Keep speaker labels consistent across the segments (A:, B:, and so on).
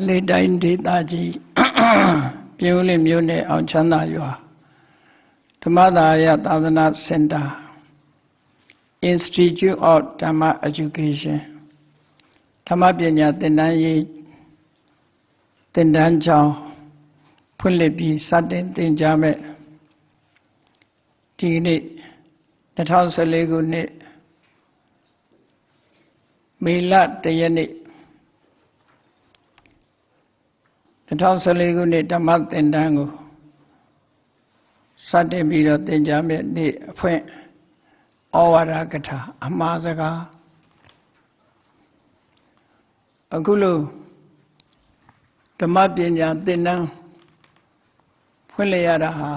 A: အလေးတိုင်းဒေသကြီးပြည်ဦးလင်မြို့နယ်အောင်ချမ်းသာရွာဓမ္မသာရသာသနာစင်တာ Institute of Dhamma Education ဓမ္မပညာသင်တန်းရေးသင်တန်းကျောင်းဖွင့်လှစ်ပြီးစတင်သင်ကြားမဲ့ဒီနေ့2014ခုနှစ်မေလ1ရက်နေ့ 2014ခုနှစ်ဓမ္မသင်တန်းကိုစတင်ပြီးတော့သင်ကြားမဲ့နေ့အဖွင့်ဩဝါဒကထာအမှားစကားအခုလို့ဓမ္မပညာသင်တန်းဖွင့်လျရတာဟာ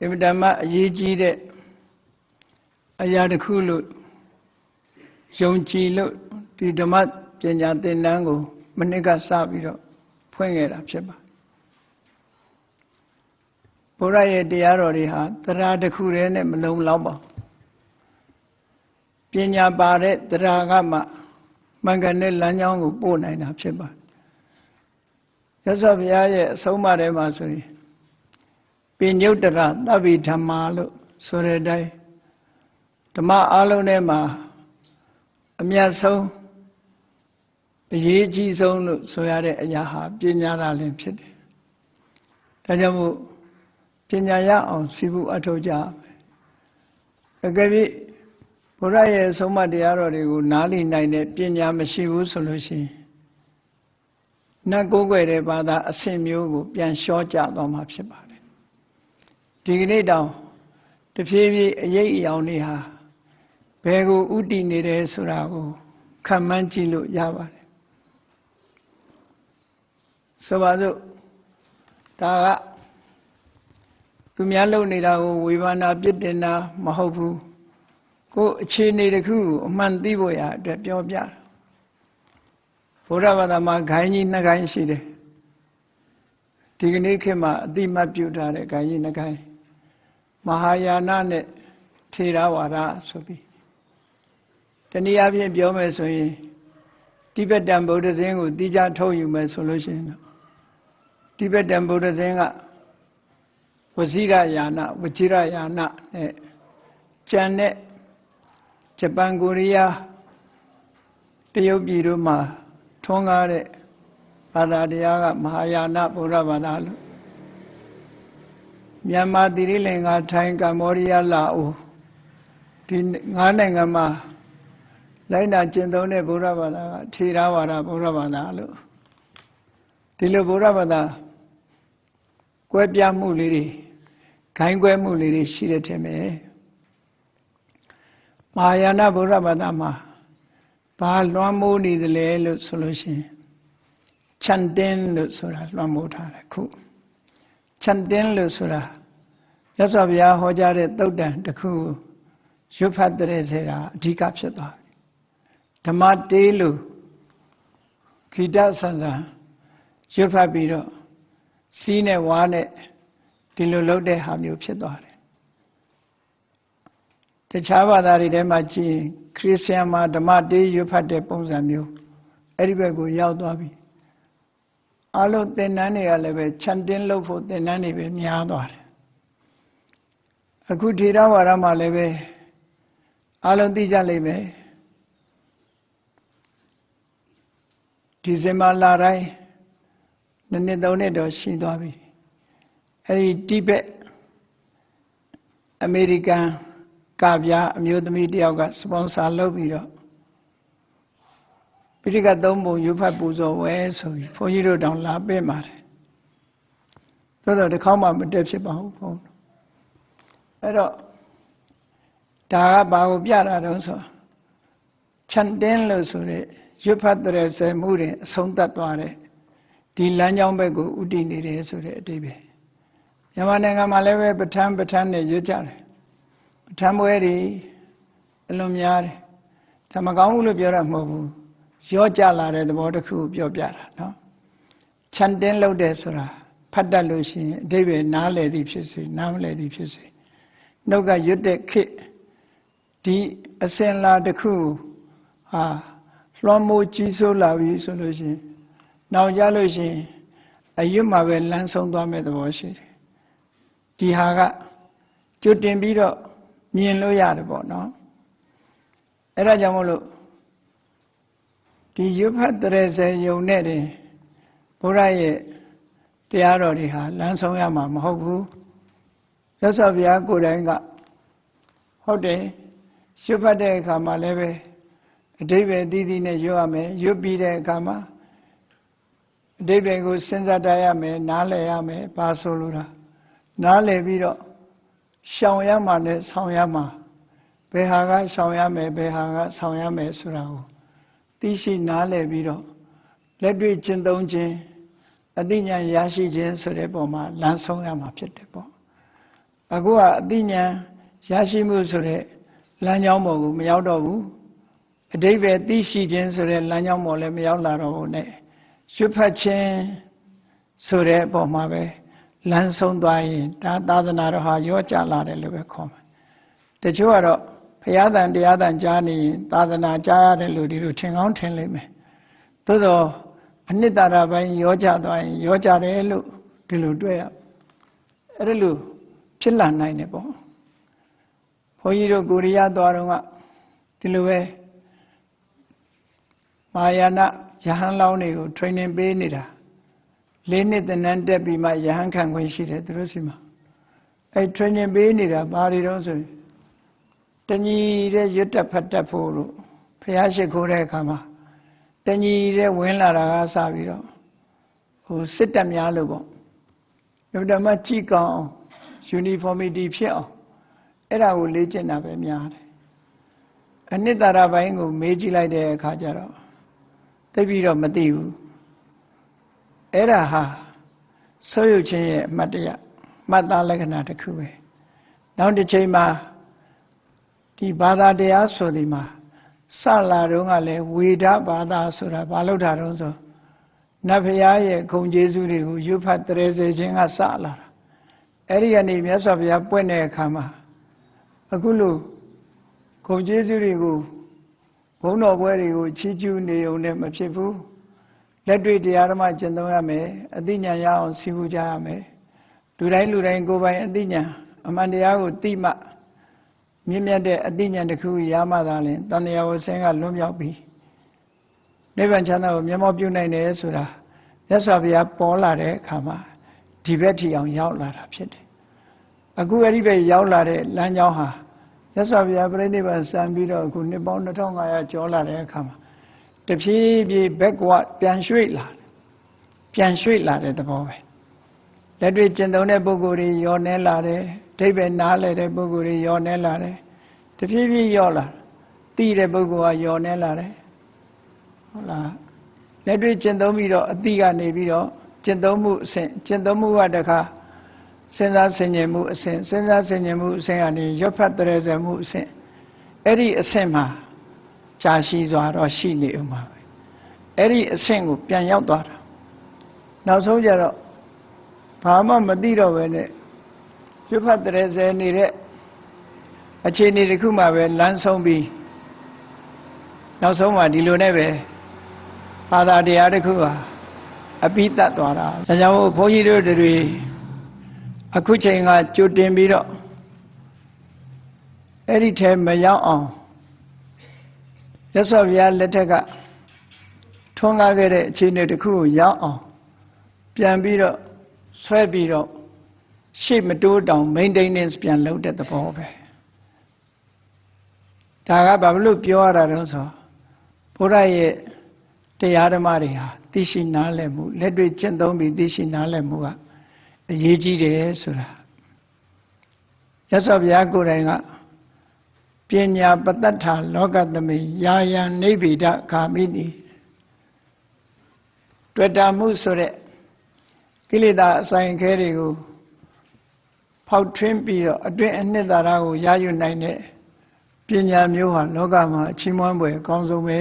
A: အမြဲတမ်းအရေးကြီးတဲ့အရာတစ်ခုလို့ယုံကြည်လို့ဒီဓမ္မပညာသင်တန်းကို မနစ်ကစပြီးတော့ဖွင့်ခဲ့တာဖြစ်ပါဘုရားရဲ့တရားတော်တွေဟာတရားတစ်ခုတည်းနဲ့မလုံလောက်ပါပညာပါတဲ့တရားကမှမှန်ကန်တဲ့လမ်းကြောင်းကိုပို့နိုင်တာဖြစ်ပါရသော်ဘုရားရဲ့အဆုံးအမထဲမှာဆိုရင်ပင်ညုတ်တရသဗ္ဗိဓမ္မာလို့ဆိုတဲ့အတိုင်းဓမ္မအလုံးထဲမှာအမြတ်ဆုံး အရေးအကြီးဆုံးလို့ဆိုရတဲ့အရာဟာပညာသာလင်ဖြစ်တယ်။ဒါကြောင့်မို့ပညာရအောင်စီဘူးအထောက်ကြမယ်။အကယ်၍ဘုရားရဲ့ဆုံးမတရားတော်တွေကိုနားလည်နိုင်တဲ့ပညာမရှိဘူးဆိုလို့ရှိရင်နတ်ကိုးကွယ်တဲ့ဘာသာအဆင့်မျိုးကို ပြန်လျှော့ကြသွားမှာဖြစ်ပါတယ်။ဒီကနေ့တောင်တဖြည်းဖြည်းအရေးအယောင်တွေဟာဘယ်ကိုဥတည်နေတယ်ဆိုတာကိုခံမှန်းကြည့်လို့ရပါတယ် ဆိုပါစို့ဒါကသူများလုပ်နေတာကိုဝေဘာနာပြစ်တင်တာမဟုတ်ဘူးကိုအခြေအနေတစ်ခုကိုအမှန်သိဖို့ရအတွက်ပြောပြတာဘုရားဘာသာမှာဂိုင်းကြီးနှစ်ဂိုင်းရှိတယ်ဒီကနေ့ခေတ်မှာအတိမတ်ပြုထားတဲ့ဂိုင်းကြီးနှစ်ဂိုင်းမဟာယာနနဲ့ထေရဝါဒဆိုပြီးတနည်းအားဖြင့်ပြောမယ်ဆိုရင်တိဘက်တန်ဗုဒ္ဓဇင်းကိုတိကျထုတ်ယူမယ်ဆိုလို့ရှိရင်တော့ တိဘက်တန်ဗုဒ္ဓဇင်းကဝစီရယာနဝจิရယာနနဲ့ကျန်တဲ့ဂျပန်ကိုရီးယားတရုတ်ပြည်တို့မှာထွန်းကားတဲ့ဘာသာတရားကမဟာယာနဗုဒ္ဓဘာသာလို့မြန်မာတိရိလင်္ကာထိုင်းကမ္ဘောဒီးယားလာအိုဒီငါးနိုင်ငံမှာလိုက်နာကျင့်သုံးတဲ့ဗုဒ္ဓဘာသာကထေရဝါဒဗုဒ္ဓဘာသာလို့ဒီလိုဗုဒ္ဓဘာသာ ကွဲပြားမှုလေးတွေခိုင်းကွဲမှုလေးတွေရှိတဲ့ထင်မယ်မဟာယာနဗုဒ္ဓဘာသာမှာဘာလွှမ်းမိုးနေသလဲလို့ဆိုလို့ရှိရင်ချန်တင်းလို့ဆိုတာလွှမ်းမိုးထားတယ်ခုချန်တင်းလို့ဆိုတာရသော်ဘုရားဟောကြားတဲ့သုတ်တန်တစ်ခုရွတ်ဖတ်တဲ့စေတာအဓိကဖြစ်သွားပြီဓမ္မတေးလို့ခိတဆန်ဆန်ရွတ်ဖတ်ပြီးတော့ စီးနဲ့ဝါနဲ့ဒီလိုလုပ်တဲ့ဟာမျိုးဖြစ်သွားတယ်တခြားဘာသာတွေထဲမှာကြည့်ရင်ခရစ်ယာန်မှာဓမ္မတေးရွတ်ဖတ်တဲ့ပုံစံမျိုးအဲ့ဒီဘက်ကိုရောက်သွားပြီအလုံးသင်္นานတွေကလည်းပဲခြံတင်းလုပ်ဖို့သင်္นานတွေပဲများသွားတယ်အခုထေရဝါဒမှာလည်းပဲအလုံးသိကြလိမ့်မယ်ဒီဇင်ဘာလတိုင်း နှစ်နှစ်သုံးနှစ်တော့ရှိသွားပြီအဲဒီတိဘက်အမေရိကန်ကဗျာအမျိုးသမီးတယောက်ကစပွန်ဆာလုပ်ပြီးတော့ပိဋကသုံးပုံရွတ်ဖတ်ပူဇော်ဝဲဆိုပြီးဘုန်းကြီးတို့တောင်လာပေးပါတယ်သို့တော့တစ်ခေါက်မှမတက်ဖြစ်ပါဘူးဘုန်းအဲ့တော့ဒါကဘာကိုပြတာတုံးဆိုချန်တင်းလို့ဆိုတဲ့ရွတ်ဖတ်တဲ့ဇေမှုတွေအဆုံးသတ်သွားတယ် ဒီလမ်းကြောင်းဘက်ကိုဥတည်နေတယ်ဆိုတဲ့အတိပ္ပယ်မြန်မာနိုင်ငံမှာလည်းပဲပဋ္ဌာန်းပဋ္ဌာန်းနဲ့ရွတ်ကြတယ်ပဋ္ဌာန်းပွဲတွေအလွန်များတယ်ဒါမကောင်းဘူးလို့ပြောတာမဟုတ်ဘူးရောကြလာတဲ့သဘောတစ်ခုကိုပြောပြတာနော်ချန်တင်းလုပ်တယ်ဆိုတာဖတ်တတ်လို့ရှိရင်အတိပ္ပယ်နားလည်သည်ဖြစ်စေနားမလည်သည်ဖြစ်စေနှုတ်ကရွတ်တဲ့ခေဒီအစင်လာတစ်ခုဟာလွှမ်းမိုးကြီးစိုးလာပြီဆိုလို့ရှိရင် နောက်ကြလို့ရှိရင်အရွတ်မှာပဲလမ်းဆုံးသွားမဲ့သဘောရှိတယ်ဒီဟာကကျွတ်တင်ပြီးတော့မြင်လို့ရတယ်ပေါ့နော်အဲ့ဒါကြောင့်မို့လို့ဒီရွတ်ဖတ်တရေစေယုံနဲ့တင်ဘုရားရဲ့တရားတော်တွေဟာလမ်းဆုံးရမှာမဟုတ်ဘူးရသော်ဘုရားကိုယ်တိုင်ကဟုတ်တယ်ရွတ်ဖတ်တဲ့အခါမှာလည်းပဲအတိပ္ပယ်တည်တည်နဲ့ရွတ်ရမယ်ရွတ်ပြီးတဲ့အခါမှာ အတိပ္ပယ်ကိုစဉ်းစားတတ်ရမယ်နားလည်ရမယ်ဘာဆိုလိုတာနားလည်ပြီးတော့ရှောင်ရမှလည်းဆောင်ရမှာဘယ်ဟာကရှောင်ရမယ်ဘယ်ဟာကဆောင်ရမယ်ဆိုတာကိုသိရှိနားလည်ပြီးတော့လက်တွေ့ကျင့်သုံးခြင်းအသိဉာဏ်ရရှိခြင်းဆိုတဲ့ပုံမှာလမ်းဆုံးရမှာဖြစ်တယ်ပေါ့အခုကအသိဉာဏ်ရရှိမှုဆိုတဲ့လမ်းကြောင်းပေါ်ကိုမရောက်တော့ဘူးအတိပ္ပယ်သိရှိခြင်းဆိုတဲ့လမ်းကြောင်းပေါ်လည်းမရောက်လာတော့ဘူးနဲ့ ရွတ်ဖတ်ခြင်းဆိုတဲ့ပုံမှာပဲလမ်းဆုံးသွားရင်ဒါသာသနာတော်ဟာရောကြလာတယ်လို့ပဲခေါ်မယ်တချို့ကတော့ဘုရားတန်တရားတန်ကြားနေရင်သာသနာကြားရတယ်လို့ဒီလိုထင်ကောင်းထင်လိမ့်မယ်သို့တော့အနှစ်သာရပိုင်းရောကြသွားရင်ရောကြတယ်လို့ဒီလိုတွေ့ရအဲ့ဒါလို့ဖြစ်လာနိုင်တယ်ပေါ့ဘုန်းကြီးတို့ကိုရီးယားသွားတော့ကဒီလိုပဲမာယာန ယဟန်လောင်းတွေကို training ပေးနေတာလေးနှစ်သင်တန်းတက်ပြီးမှယဟန်ခံခွင့်ရှိတယ်သူတို့စီမှာအဲ training ပေးနေတာဘာတွေတော့ဆိုရင်တညီတဲ့ရွတ်တက်ဖတ်တက်ဖို့လို့ဖះရှိခိုးတဲ့အခါမှာတညီတဲ့ဝင်လာတာကစပြီးတော့ဟိုစစ်တပ်များလို့ပေါ့ဓမ္မကြည့်ကောင်း uniformity ဖြစ်အောင်အဲ့ဒါကိုလေ့ကျင့်တာပဲများတယ်အနှစ်သာရပိုင်းကိုမေးကြည့်လိုက်တဲ့အခါကျတော့ သိပြီးတော့မသိဘူးအဲ့ဒါဟာဆိုးရုပ်ခြင်းရဲ့အမှတ်တရမှတ်သားလက္ခဏာတစ်ခုပဲနောက်တစ်ချိန်မှာဒီဘာသာတရားဆိုဒီမှာစလာတော့ကလည်းဝေဒဘာသာဆိုတာဘာလို့တာတော့ဆိုနတ်ဖရာရဲ့ဂုံကျေးဇူးတွေကိုရွတ်ဖတ်တရေစေခြင်းကစလာတာအဲ့ဒီကနေမြတ်စွာဘုရားပွင့်တဲ့အခါမှာအခုလို့ဂုံကျေးဇူးတွေကို ဘုန်းတော်ပွဲတွေကိုချီးကျူးနေုံနဲ့မဖြစ်ဘူးလက်တွေ့တရားဓမ္မကျင့်သုံးရမယ်အသိဉာဏ်ရအောင်စီးပူးကြရမယ်လူတိုင်းလူတိုင်းကိုယ်ပိုင်အသိဉာဏ်အမှန်တရားကိုသိမှမြင့်မြတ်တဲ့အသိဉာဏ်တစ်ခုရမှသာလင်တန်တရားဝဆင်းကလွတ်မြောက်ပြီးနိဗ္ဗာန်ချမ်းသာကိုမျက်မှောက်ပြုနိုင်တယ်ဆိုတာမြတ်စွာဘုရားပေါ်လာတဲ့အခါမှာဒီဘက်ထီအောင်ရောက်လာတာဖြစ်တယ်အခုအဲ့ဒီဘက်ရောက်လာတဲ့လမ်းကြောင်းဟာ မြတ်စွာဘုရားပြိဋိဘံစံပြီးတော့အခုနှစ်ပေါင်း2500ကျော်လာတဲ့အခါမှာတဖြည်းဖြည်း backward ပြန်ရွှေ့လာတယ်ပြန်ရွှေ့လာတဲ့သဘောပဲလက်တွေ့ကျင့်သုံးတဲ့ပုဂ္ဂိုလ်တွေယောနေလာတယ်အဓိပ္ပာယ်နားလည်တဲ့ပုဂ္ဂိုလ်တွေယောနေလာတယ်တဖြည်းဖြည်းယောလာသိတဲ့ပုဂ္ဂိုလ်ကယောနေလာတယ်ဟုတ်လားလက်တွေ့ကျင့်သုံးပြီးတော့အတိကနေပြီးတော့ကျင့်သုံးမှုအဆင့်ကျင့်သုံးမှုကတခါ စဉ်းစားဆင်ခြင်မှုအဆင့်စဉ်းစားဆင်ခြင်မှုအဆင့်ကနေရွတ်ဖတ်တရေစမှုအဆင့်အဲ့ဒီအဆင့်မှာကြာရှိစွာတော့ရှိနေဦးမှာပဲအဲ့ဒီအဆင့်ကိုပြန်ရောက်သွားတာနောက်ဆုံးကြတော့ဘာမှမသိတော့ပဲနဲ့ရွတ်ဖတ်တရေစနေတဲ့အခြေအနေတစ်ခုမှပဲလမ်းဆုံးပြီးနောက်ဆုံးမှဒီလိုနဲ့ပဲဘာသာတရားတစ်ခုဟာအပိတတ်သွားတာဒါကြောင့်ဘုန်းကြီးတို့တွေ အခုချိန်ကကြိုတင်ပြီးတော့အဲ့ဒီထဲမရောက်အောင်ရသော်ဘုရားလက်ထက်ကထွန်းကားခဲ့တဲ့အခြေအနေတစ်ခုကိုရောက်အောင်ပြန်ပြီးတော့ဆွဲပြီးတော့ရှေ့မတိုးတောင် maintenance ပြန်လုပ်တဲ့သဘောပဲဒါကဘာလို့ပြောရတာလဲဆိုဘုရားရဲ့တရားဓမ္မတွေဟာသိရှိနားလည်မှုလက်တွေ့ကျင့်သုံးပြီးသိရှိနားလည်မှုက အရေးကြီးတယ်ဆိုတာရသော်ဘုရားကိုယ်တိုင်ကပညာပတ္တထာလောကသမိယာယံနိဗ္ဗိဒဂာမိနိတွေ့တာမှုဆိုတဲ့ကိလေသာအဆိုင်ခဲတွေကိုဖောက်ထွင်းပြီးတော့အတွင်းအနှစ်သာရကိုရယူနိုင်တဲ့ပညာမျိုးဟာလောကမှာအချီးမွမ်းပွဲအကောင်းဆုံးပဲ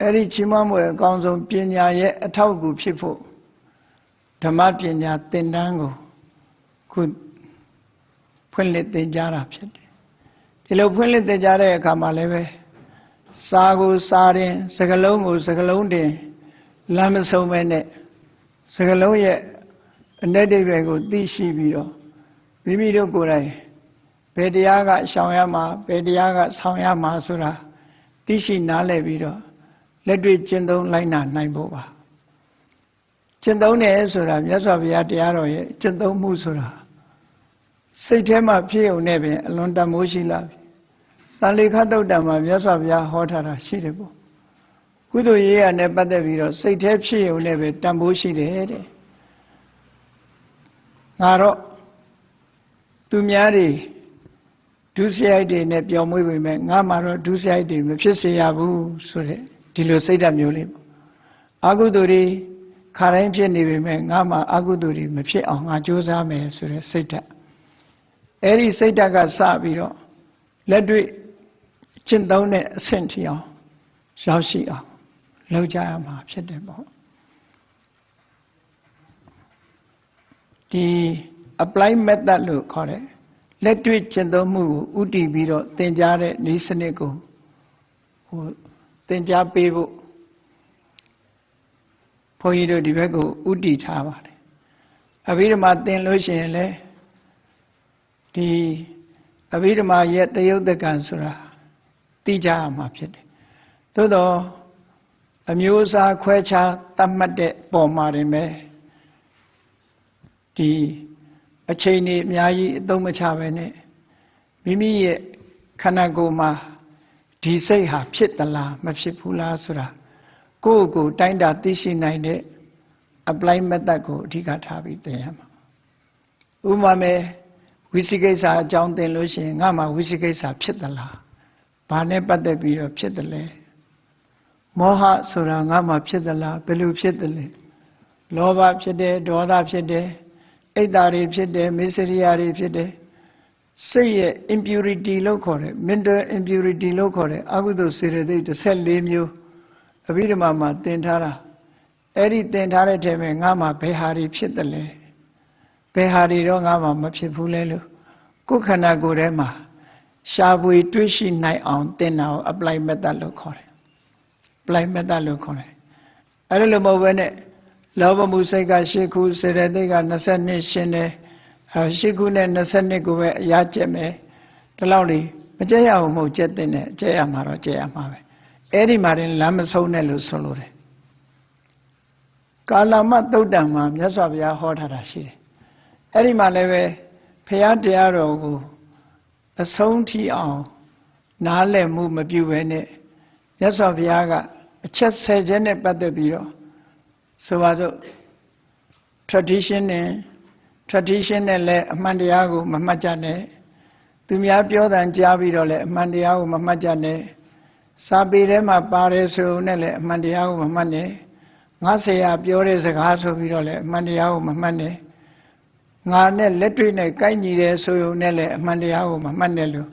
A: အဲ့ဒီချီးမွမ်းပွဲအကောင်းဆုံးပညာရဲ့အထောက်အကူဖြစ်ဖို့ ဓမ္မပညာသင်တန်းကိုခုဖွင့်လှစ်သင်ကြားတာဖြစ်တယ်ဒီလိုဖွင့်လှစ်သင်ကြားတဲ့အခါမှာလည်းပဲစာကိုစာတင်စကလုံးကိုစကလုံးတင်လမ်းမဆုံးပဲနဲ့စကလုံးရဲ့အ내ဒိဗေကိုသိရှိပြီးတော့မိမိတို့ကိုယ်တိုင်ဘယ်တရားကရှောင်ရမှာဘယ်တရားကဆောင်ရမှာဆိုတာသိရှိနားလည်ပြီးတော့လက်တွေ့ကျင့်သုံးလိုက်နာနိုင်ဖို့ပါ ကျင့်သုံးတယ်ဆိုတာမြတ်စွာဘုရားတရားတော်ရဲ့ကျင့်သုံးမှုဆိုတာစိတ်ထဲမှာဖြစ်ုံနဲ့ပင်အလွန်တမိုးရှိလာပြီ။တန်လေခတ်တုတ်တံမှာမြတ်စွာဘုရားဟောထားတာရှိတယ်ပေါ့။ကုသိုလ်ရေးရနဲ့ပတ်သက်ပြီးတော့စိတ်ထဲဖြစ်ုံနဲ့ပဲတန်ဖိုးရှိတယ်တဲ့။ငါတော့သူများတွေဒုစရိုက်တွေနဲ့ပျော်မွေ့ပေမဲ့ငါမှတော့ဒုစရိုက်တွေမဖြစ်စေရဘူးဆိုတဲ့ဒီလိုစိတ်ဓာတ်မျိုးလေးပေါ့။အကုသိုလ်တွေ ခါတိုင်းဖြစ်နေပေမဲ့ငါမှအကုသိုလ်တွေမဖြစ်အောင်ငါကြိုးစားမယ်ဆိုတဲ့စိတ်ဓာတ်အဲ့ဒီစိတ်ဓာတ်ကစပြီးတော့လက်တွေ့ကျင့်သုံးတဲ့အဆင့်ထိအောင်ရောက်ရှိအောင်လုပ်ကြရမှာဖြစ်တယ်ပေါ့ဒီ apply method လို့ခေါ်တယ်လက်တွေ့ကျင့်သုံးမှုကိုဥတည်ပြီးတော့သင်ကြားတဲ့ဤစနစ်ကိုဟိုသင်ကြားပေးဖို့ ဘုန်းကြီးတို့ဒီဘက်ကိုဥတည်ထားပါတယ်အဘိဓမ္မာသင်လို့ရှိရင်လည်းဒီအဘိဓမ္မာရဲ့တယုတ်တကံဆိုတာသိကြရမှာဖြစ်တယ်သို့တော့အမျိုးအစားခွဲခြားတတ်မှတ်တဲ့ပုံမှာတင်ပဲဒီအချိန်ကြီးအများကြီးအသုံးမချပဲနဲ့မိမိရဲ့ခန္ဓာကိုယ်မှာဒီစိတ်ဟာဖြစ်သလားမဖြစ်ဘူးလားဆိုတာ ကိုယ့်ကိုယ်တိုင်းတာသိရှိနိုင်တဲ့ apply method ကိုအဓိကထားပြီးသင်ရမှာဥပမာမဲ့ဝိသိကိစ္စအကြောင်းသင်လို့ရှိရင်ငါမှဝိသိကိစ္စဖြစ်သလားဘာနဲ့ပတ်သက်ပြီးတော့ဖြစ်တယ်လဲမောဟဆိုတာငါမှဖြစ်သလားဘယ်လိုဖြစ်တယ်လဲလောဘဖြစ်တယ်ဒေါသဖြစ်တယ်အိတ်တာတွေဖြစ်တယ်မေစရိယာတွေဖြစ်တယ်စိတ်ရဲ့ impurity လို့ခေါ်တယ် mental impurity လို့ခေါ်တယ်အကုသိုလ်စေတသိက်14မျိုး အဘိဓမ္မာမှာသင်ထားတာအဲ့ဒီသင်ထားတဲ့ထဲမှာငါမှဘယ်ဟာတွေဖြစ်တယ်လဲဘယ်ဟာတွေတော့ငါမှမဖြစ်ဘူးလဲလို့ကိုယ်ခန္ဓာကိုယ်ထဲမှာရှားပွေတွေးရှိနိုင်အောင်သင်တာကို apply method လို့ခေါ်တယ် apply method လို့ခေါ်တယ်အဲ့ဒါလိုမဟုတ်ဘဲနဲ့လောဘမှုစိတ်က၈ခုစေတသိက်က22ရှင်းတယ်အဲ၈ခုနဲ့22ကိုပဲအရာကျက်မယ်ဒီလောက်လေးမကျက်ရအောင်မဟုတ်ကျက်တဲ့နဲ့ကျက်ရမှာတော့ကျက်ရမှာပဲ အဲ့ဒီမှာရင်လမ်းမဆုံးနဲ့လို့ဆိုလိုတယ်ကာလမသုတ်တံမှာမြတ်စွာဘုရားဟောထားတာရှိတယ်အဲ့ဒီမှာလည်းပဲဖရာတရားတော်ကိုအဆုံးထိအောင်နားလည်မှုမပြုဘဲနဲ့မြတ်စွာဘုရားကအချက်ဆယ်ချက်နဲ့ပတ်သက်ပြီးတော့ဆိုပါစို့ tradition နဲ့ tradition နဲ့လည်းအမှန်တရားကို မမှတ်ကြနဲ့သူများပြောတန်ကြားပြီးတော့လည်းအမှန်တရားကိုမမှတ်ကြနဲ့ စာပေထဲမှာပါတယ်ဆိုနဲ့လည်းအမှန်တရားကိုမမှတ်နဲ့ငါဆရာပြောတဲ့စကားဆိုပြီးတော့လည်းအမှန်တရားကိုမမှတ်နဲ့ငါနဲ့လက်တွေ့နဲ့ကိုက်ညီတယ်ဆိုရုံနဲ့လည်းအမှန်တရားကိုမမှတ်နဲ့လို့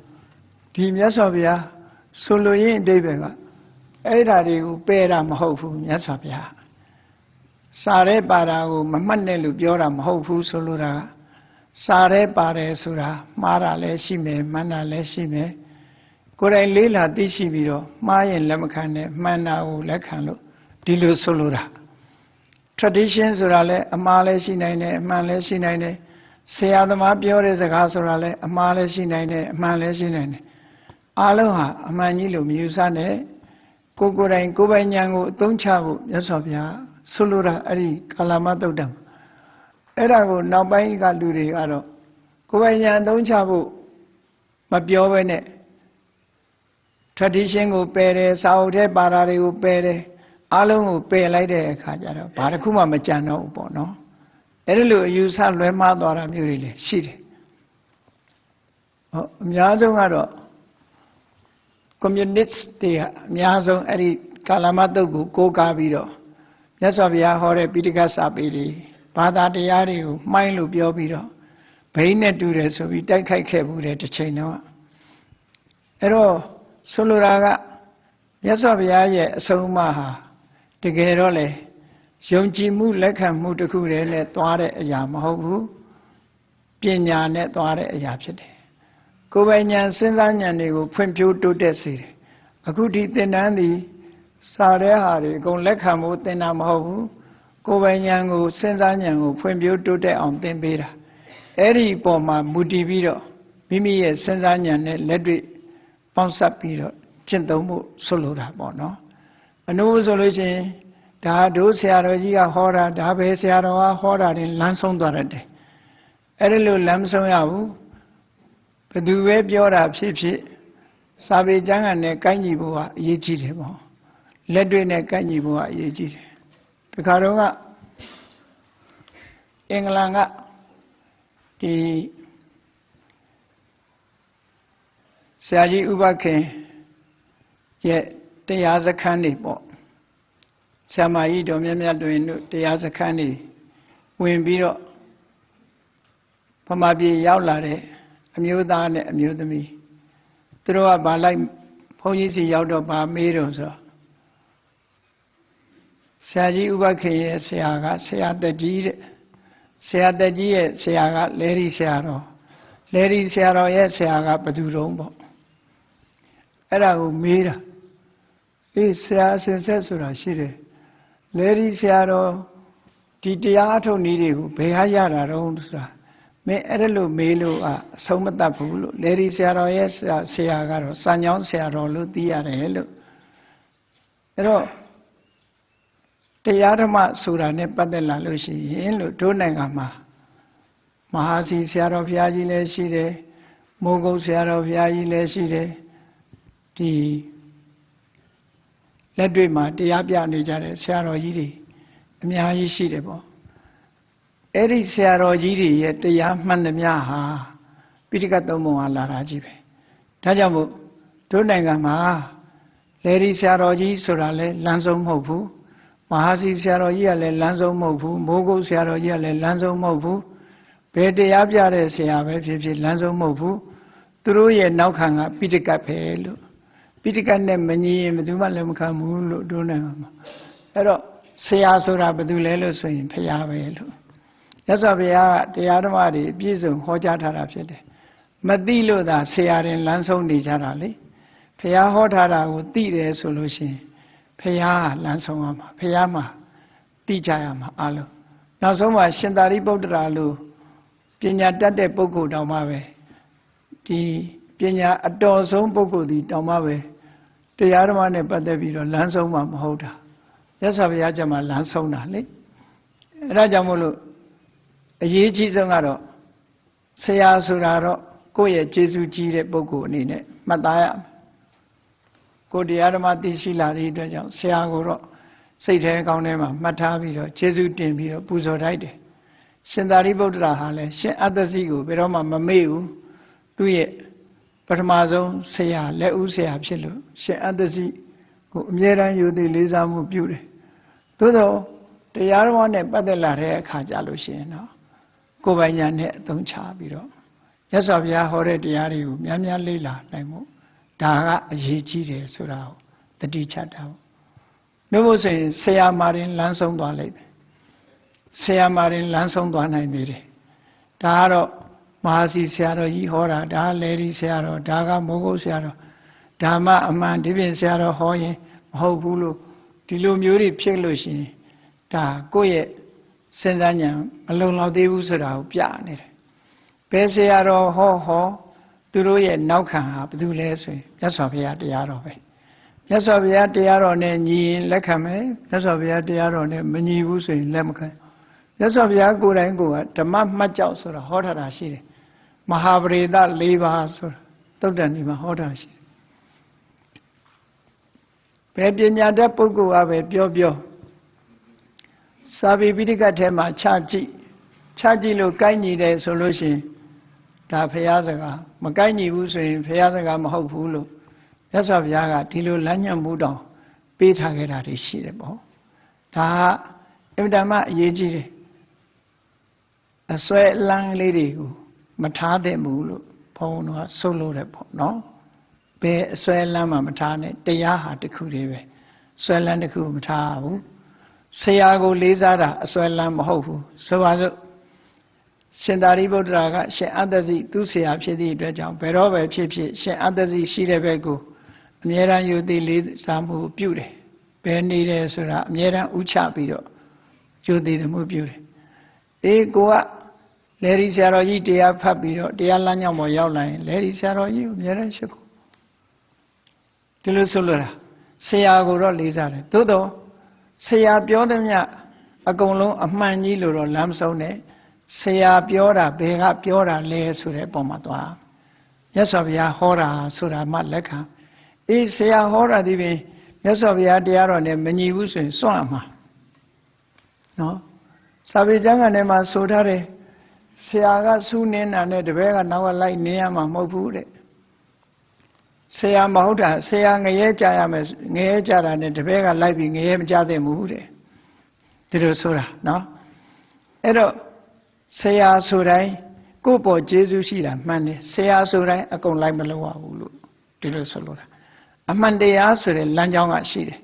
A: ဒီမြတ်စွာဘုရားဆိုလိုရင်းအတိတ်ပဲကအဲ့ဓာတွေကိုပယ်တာမဟုတ်ဘူးမြတ်စွာဘုရားစာရဲပါတာကိုမမှတ်နဲ့လို့ပြောတာမဟုတ်ဘူးဆိုလိုတာစာရဲပါတယ်ဆိုတာမှားတာလည်းရှိမယ်မှန်တာလည်းရှိမယ် ကိုယ်တိုင်လေးလာသိရှိပြီးတော့မှားရင်လက်မခံနဲ့မှန်တာကိုလက်ခံလို့ဒီလိုဆိုလိုတာ tradition ဆိုတာလည်းအမှားလည်းရှိနိုင်တယ်အမှန်လည်းရှိနိုင်တယ်ဆရာသမားပြောတဲ့စကားဆိုတာလည်းအမှားလည်းရှိနိုင်တယ်အမှန်လည်းရှိနိုင်တယ်အားလုံးဟာအမှန်ကြီးလို့မယူဆနဲ့ကိုကိုယ်တိုင်ကိုယ်ပိုင်ဉာဏ်ကိုအသုံးချဖို့မြတ်စွာဘုရားဆိုလိုတာအဲ့ဒီကာလမသုတ်တံအဲ့ဒါကိုနောက်ပိုင်းကလူတွေကတော့ကိုယ်ပိုင်ဉာဏ်အသုံးချဖို့မပြောဘဲနဲ့ tradition ကိုပယ်တယ်စာအုပ်ထဲပါတာတွေကိုပယ်တယ်အလုံးကိုပယ်လိုက်တဲ့အခါကျတော့ဘာတစ်ခုမှမကြံတော့ဘူးပေါ့နော်အဲ့ဒီလိုအယူဆလွဲမှားသွားတာမျိုးတွေလည်းရှိတယ်ဟောအများဆုံးကတော့ communist တွေကအများဆုံးအဲ့ဒီကာလမတုတ်ကိုကိုးကားပြီးတော့မြတ်စွာဘုရားဟောတဲ့ပိဋကစာပေတွေဘာသာတရားတွေကိုမှိုင်းလို့ပြောပြီးတော့ဘိန်းနဲ့တူတယ်ဆိုပြီးတိုက်ခိုက်ခဲ့ဘူးတဲ့တစ်ချိန်တော့အဲ့တော့ ဆိုလိုတာကမြတ်စွာဘုရားရဲ့အဆုံးအမဟာတကယ်တော့လေယုံကြည်မှုလက်ခံမှုတစ်ခုတည်းနဲ့သွားတဲ့အရာမဟုတ်ဘူးပညာနဲ့သွားတဲ့အရာဖြစ်တယ်ကိုယ်ပိုင်ဉာဏ်စဉ်းစားဉာဏ်တွေကိုဖွံ့ဖြိုးတိုးတက်စေတယ် အခုဒီသင်္นานသည်စာတဲ့ဟာတွေအကုန်လက်ခံဖို့သင်တာမဟုတ်ဘူးကိုယ်ပိုင်ဉာဏ်ကိုစဉ်းစားဉာဏ်ကိုဖွံ့ဖြိုးတိုးတက်အောင်သင်ပေးတာအဲ့ဒီအပေါ်မှာမူတည်ပြီးတော့မိမိရဲ့စဉ်းစားဉာဏ်နဲ့လက်တွေ့ ပေါင်းစပ်ပြီးတော့ကျင့်သုံးမှုဆွလို့တာပေါ့နော်အနုဆိုလို့ရှိရင်ဒါတို့ဆရာတော်ကြီးကဟောတာဒါပဲဆရာတော်ကဟောတာတင်လမ်းဆုံးသွားတယ်အဲ့ဒီလိုလမ်းမဆုံးရဘူးဘသူပဲပြောတာဖြစ်ဖြစ်စာပေကျမ်းဂန်နဲ့ကိုင်းညီဖို့ကအရေးကြီးတယ်ပေါ့လက်တွေ့နဲ့ကိုင်းညီဖို့ကအရေးကြီးတယ်တခါတော့ကအင်္ဂလန်ကဒီ ဆရာကြီးဥပခင်ရဲ့တရားစခန်းတွေပေါ့ဆရာမကြီးတော်မြတ်မြတ်တွင်တို့တရားစခန်းတွေဝင်ပြီးတော့ဗမာပြည်ရောက်လာတဲ့အမျိုးသားနဲ့အမျိုးသမီးသူတို့ကဗာလိုက်ဘုန်းကြီးစီရောက်တော့ဗာမေးတော့ဆိုတော့ဆရာကြီးဥပခင်ရဲ့ဆရာကဆရာတက်ကြီးတဲ့ဆရာတက်ကြီးရဲ့ဆရာကလဲရီဆရာတော်လဲရီဆရာတော်ရဲ့ဆရာကဘသူတုံးပေါ့ အဲ့ဒါကိုမေးတာအေးဆရာအစင်ဆက်ဆိုတာရှိတယ်လဲရီဆရာတော်ဒီတရားအထုတ်နည်းတွေကိုဘယ်ဟာရတာတော့ဆိုတာမင်းအဲ့ဒါလို့မေးလို့အဆုံးမတတ်ဘူးလို့လေဒီဆရာတော်ရဲ့ဆရာကတော့စံချောင်းဆရာတော်လို့သိရတယ်လို့အဲ့တော့တရားဓမ္မဆိုတာနဲ့ပတ်သက်လာလို့ရှိရင်လို့ဒုနိုင်ငံမှာမဟာစီဆရာတော်ဘုရားကြီးလည်းရှိတယ်မိုးကုတ်ဆရာတော်ဘုရားကြီးလည်းရှိတယ် ဒီလက်တွေ့မှာတရားပြနေကြတဲ့ဆရာတော်ကြီးတွေအများကြီးရှိတယ်ပေါ့အဲ့ဒီဆရာတော်ကြီးတွေရဲ့တရားမှန်သမျှဟာပိဋကတ်သုံးပုံဟာလာတာကြီးပဲဒါကြောင့်မို့တို့နိုင်ငံမှာလေဒီဆရာတော်ကြီးဆိုတာလဲလမ်းဆုံးမဟုတ်ဘူးမဟာစီဆရာတော်ကြီးကလည်းလမ်းဆုံးမဟုတ်ဘူးမိုးကုတ်ဆရာတော်ကြီးကလည်းလမ်းဆုံးမဟုတ်ဘူးဘယ်တရားပြတဲ့ဆရာပဲဖြစ်ဖြစ်လမ်းဆုံးမဟုတ်ဘူးသူတို့ရဲ့နောက်ခံကပိဋကတ်ပဲလို့ ပိဋကတ်နဲ့မညီရင်ဘယ်သူမှလည်းမခံဘူးလို့တို့နိုင်ငံမှာအဲ့တော့ဆရာဆိုတာဘယ်သူလဲလို့ဆိုရင်ဖရာပဲလို့မြတ်စွာဘုရားကတရားဓမ္မတွေအပြည့်စုံဟောကြားထားတာဖြစ်တယ်မသိလို့သာဆရာရင်လမ်းဆုံးနေကြတာလေဘုရားဟောထားတာကိုသိတယ်ဆိုလို့ရှိရင်ဘုရားကလမ်းဆုံးရမှာဘုရားမှာသိကြရမှာအလုံးနောက်ဆုံးမှာရှင်သာရိပုတ္တရာလိုပညာတတ်တဲ့ပုဂ္ဂိုလ်တောင်မှပဲဒီပညာအတော်ဆုံးပုဂ္ဂိုလ်ဒီတောင်မှပဲ တရားဓမ္မနဲ့ပတ်သက်ပြီးတော့လမ်းဆုံးမှာမဟုတ်တာမြတ်စွာဘုရားကျမှလမ်းဆုံးတာလေအဲဒါကြောင့်မို့လို့အရေးကြီးဆုံးကတော့ဆရာဆိုတာတော့ကိုယ့်ရဲ့ကျေးဇူးကြီးတဲ့ပုဂ္ဂိုလ်အနေနဲ့မှတ်သားရမယ်ကိုတရားဓမ္မသိရှိလာတဲ့အတွက်ကြောင့်ဆရာကိုတော့စိတ်ထဲကောင်းထဲမှာမှတ်ထားပြီးတော့ကျေးဇူးတင်ပြီးတော့ပူဇော်တိုက်တယ်ရှင်သာရိပုတ္တရာဟာလည်းရှင်အတ္တစီကိုဘယ်တော့မှမမေ့ဘူးသူ့ရဲ့ ပထမဆုံးဆရာလက်ဦးဆရာဖြစ်လို့ရှင်အတ္တစီကိုအမြဲတမ်းယူသည်လေးစားမှုပြုတယ်သို့သောတရားတော်နဲ့ပတ်သက်လာတဲ့အခါကြလို့ရှိရင်တော့ကိုယ်ပိုင်ညာနဲ့အသုံးချပြီးတော့ရသော်ဘုရားဟောတဲ့တရားတွေကိုများများလေ့လာနိုင်မှုဒါကအရေးကြီးတယ်ဆိုတာကိုတတိချတာပေါ့နှုတ်ဖို့ဆိုရင်ဆရာမာရင်လမ်းဆုံးသွားလိမ့်မယ်ဆရာမာရင်လမ်းဆုံးသွားနိုင်သေးတယ်ဒါကတော့ မဟာစီဆရာတော်ကြီးဟောတာဒါကလေဒီဆရာတော်ဒါကမိုးကုတ်ဆရာတော်ဓမ္မအမှန်ဒီပြင်ဆရာတော်ဟောရင်မဟုတ်ဘူးလို့ဒီလိုမျိုးတွေဖြစ်လို့ရှိရင်ဒါကိုယ့်ရဲ့စဉ်းစားဉာဏ်မလုံလောက်သေးဘူးဆိုတာကိုပြနေတယ်ဘယ်ဆရာတော်ဟောဟောသူတို့ရဲ့နောက်ခံဟာဘာလို့လဲဆိုရင်မြတ်စွာဘုရားတရားတော်ပဲမြတ်စွာဘုရားတရားတော်နဲ့ညီရင်လက်ခံမယ်မြတ်စွာဘုရားတရားတော်နဲ့မညီဘူးဆိုရင်လက်မခံမြတ်စွာဘုရားကိုယ်တိုင်ကိုယ်ကဓမ္မမှတ်ကြောက်ဆိုတာဟောထားတာရှိတယ် မဟာပရိသ၄ပါးဆိုတာသုတ်တန်ဒီမှာဟောထားရှိတယ်ဘယ်ပညာတတ်ပုဂ္ဂိုလ်ကပဲပြောပြောစာပေပိဋကတ်ထဲမှာခြားကြည့်ခြားကြည့်လို့ကိုက်ညီတယ်ဆိုလို့ရှိရင်ဒါဖရာစကားမကိုက်ညီဘူးဆိုရင်ဖရာစကားမဟုတ်ဘူးလို့မြတ်စွာဘုရားကဒီလိုလမ်းညွှန်မှုတောင်ပေးထားခဲ့တာတွေရှိတယ်ပေါ့ဒါကအင်မတန်မှအရေးကြီးတယ်အစွဲလန်းလေးတွေကို မထားသင့်ဘူးလို့ဘုန်းတော်ကဆုလို့တယ်ပေါ့နော်ဘယ်အစွဲလန်းမှမထားနဲ့တရားဟာတစ်ခုတည်းပဲစွဲလန်းတစ်ခုမထားဘူးဆရာကိုလေးစားတာအစွဲလန်းမဟုတ်ဘူးဆိုပါစို့ရှင်သာရိပုတ္တရာကရှင်အတ္တစီသူ့ဆရာဖြစ်သည့်အတွက်ကြောင့်ဘယ်တော့ပဲဖြစ်ဖြစ်ရှင်အတ္တစီရှိတဲ့ဘက်ကိုအမြဲတမ်းယူသည်လေးစားမှုပြုတယ်ဘယ်နေတယ်ဆိုတာအမြဲတမ်းဥချပြီးတော့ယူသည်သမှုပြုတယ်အေးကိုက လေဒီဆရာတော်ကြီးတရားဖတ်ပြီးတော့တရားလမ်းကြောင်းပေါ်ရောက်လာရင်လေဒီဆရာတော်ကြီးကိုအမြဲတမ်းရှိခိုးဒီလိုဆိုလိုတာဆရာကိုတော့လေးစားတယ်သို့တော့ဆရာပြောသည်မြအကုန်လုံးအမှန်ကြီးလို့တော့လမ်းမဆုံးနဲ့ဆရာပြောတာဘယ်ကပြောတာလဲဆိုတဲ့ပုံမှာသွားမြတ်စွာဘုရားဟောတာဆိုတာမှလက်ခံအေးဆရာဟောတာဒီပင်မြတ်စွာဘုရားတရားတော်နဲ့မညီဘူးဆိုရင်စွန့်အမှာနော်စာပေကျမ်းကနေမှာဆိုထားတယ် ဆရာကစူးနေတာနဲ့တပည့်ကနောက်ကလိုက်နေရမှာမဟုတ်ဘူးတဲ့ဆရာမဟုတ်တာဆရာငရဲကြရမယ်ငရဲကြတာနဲ့တပည့်ကလိုက်ပြီးငရဲမကြသင့်ဘူးတဲ့ဒီလိုဆိုတာနော်အဲ့တော့ဆရာဆိုတိုင်းကိုယ့်ပေါ်ကျေးဇူးရှိတာမှန်တယ်ဆရာဆိုတိုင်းအကုန်လိုက်မလို့ရဘူးလို့ဒီလိုဆိုလိုတာအမှန်တရားဆိုတဲ့လမ်းကြောင်းကရှိတယ်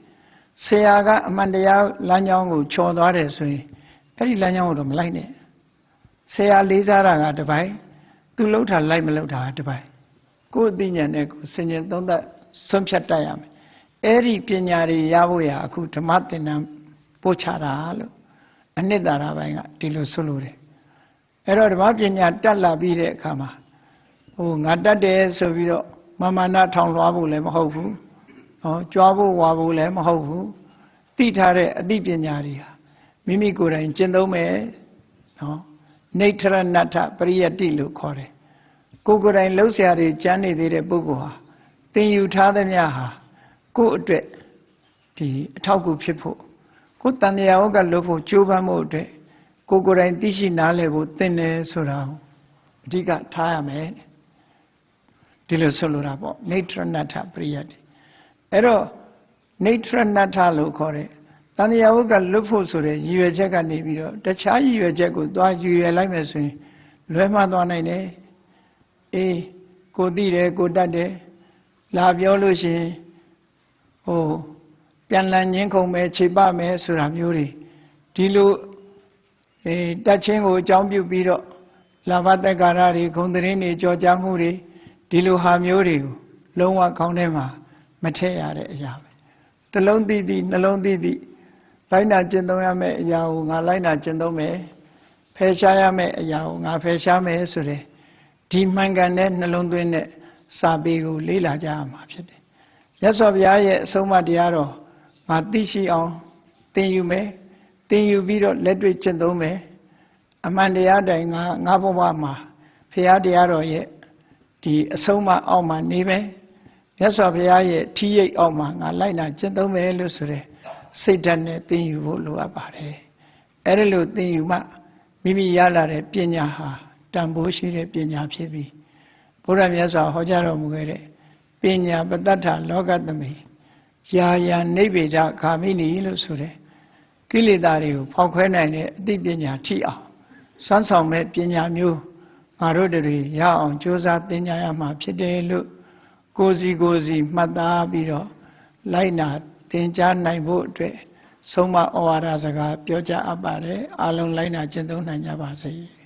A: ဆရာကအမှန်တရားလမ်းကြောင်းကိုချော်သွားတယ်ဆိုရင်အဲ့ဒီလမ်းကြောင်းကိုတော့မလိုက်နဲ့ ဆရာလေးစားတာကတပိုင်းသူလှုပ်တာလိုက်မလှုပ်တာကတပိုင်းကိုယ်အသိဉာဏ်နဲ့ကိုယ်ဆင်ញင်သုံးသပ်ဆုံးဖြတ်တတ်ရမယ်အဲ့ဒီပညာတွေရဖို့ရအခုဓမ္မသင်တန်းပို့ချတာလို့အနှစ်သာရပိုင်းကဒီလိုဆိုလိုတယ်အဲ့တော့ဓမ္မပညာတက်လာပြီးတဲ့အခါမှာဟိုငါတက်တယ်ဆိုပြီးတော့မမာနထောင်လွှားဖို့လည်းမဟုတ်ဘူးဟောကြွားဖို့ဝါဖို့လည်းမဟုတ်ဘူးသိထားတဲ့အသိပညာတွေဟာမိမိကိုယ်တိုင်ကျင့်သုံးမယ်နော် နေထရဏထပရိယတိလို့ခေါ်တယ်ကိုယ်ကိုယ်တိုင်လှုပ်ရှားတွေကြမ်းနေသေးတဲ့ပုဂ္ဂိုလ်ဟာသင်ယူထားသမျှဟာကိုယ့်အတွက်ဒီအထောက်အကူဖြစ်ဖို့ကိုယ်တန်တရားဝကလွတ်ဖို့ကြိုးပမ်းမှုအတွက်ကိုယ်ကိုယ်တိုင်သိရှိနားလည်ဖို့သင်တယ်ဆိုတာအဓိကထားရမယ်ဒီလိုဆိုလိုတာပေါ့နေထရဏထပရိယတိအဲ့တော့နေထရဏထလို့ခေါ်တဲ့ တန်တရားဝကလွတ်ဖို့ဆိုတဲ့ရည်ရွယ်ချက်ကနေပြီးတော့တခြားရည်ရွယ်ချက်ကိုသွားရည်ရွယ်လိုက်မယ်ဆိုရင်လွဲမှားသွားနိုင်တယ်အေးကိုသိတယ်ကိုတတ်တယ်လာပြောလို့ရှိရင်ဟိုပြန်လည်ငင်းခုံမယ်ခြေပမယ်ဆိုတာမျိုးတွေဒီလိုအေးတတ်ချင်းကိုအကြောင်းပြုပြီးတော့လာဘသက်ကာရတွေဂုံသတင်းတွေကြော်ကြားမှုတွေဒီလိုဟာမျိုးတွေကိုလုံးဝခေါင်းထဲမှာမထည့်ရတဲ့အရာပဲတစ်လုံးသိသိနှလုံးသိသိ လိုက်နာကျင့်သုံးရမယ့်အရာကိုငါလိုက်နာကျင့်သုံးမယ်ဖယ်ရှားရမယ့်အရာကိုငါဖယ်ရှားမယ်ဆိုတဲ့ဒီမှန်ကန်တဲ့နှလုံးသွင်းတဲ့စာပေကို လေ့လာကြရမှာဖြစ်တယ်။မြတ်စွာဘုရားရဲ့အဆုံးအမတရားတော်ငါသိရှိအောင်သင်ယူမယ်။သင်ယူပြီးတော့လက်တွေ့ကျင့်သုံးမယ်။အမှန်တရားတိုင်ငါငါဘဝမှာဘုရားတရားတော်ရဲ့ဒီအဆုံးအမအောက်မှာနေမယ်။မြတ်စွာဘုရားရဲ့ထီးရိပ်အောက်မှာငါလိုက်နာကျင့်သုံးမယ်လို့ဆိုတဲ့ စိတ်ဓာတ်နဲ့သင်ယူဖို့လိုအပ်ပါတယ်။အဲဒီလိုသင်ယူမှမိမိရလာတဲ့ပညာဟာတန်ဖိုးရှိတဲ့ပညာဖြစ်ပြီးဘုရားမြတ်စွာဟောကြားတော်မူခဲ့တဲ့ပညာပတ္တထလောကသမိယာယာနိဗ္ဗေဒခာမိနီလို့ဆိုတဲ့ကိလေသာတွေကိုဖောက်ခွဲနိုင်တဲ့အသိပညာထိအောင်စွမ်းဆောင်မဲ့ပညာမျိုးငါတို့တွေရအောင်ကြိုးစားသင်ကြားရမှာဖြစ်တယ်လို့ကိုစီကိုစီမှတ်သားပြီးတော့လိုက်နာ သင်ကြားနိုင်ဖို့အတွက်ဆုံးမဩဝါဒစကားပြောကြားအပ်ပါတယ်အလုံးလိုက်နာကျင့်သုံးနိုင်ကြပါစေ။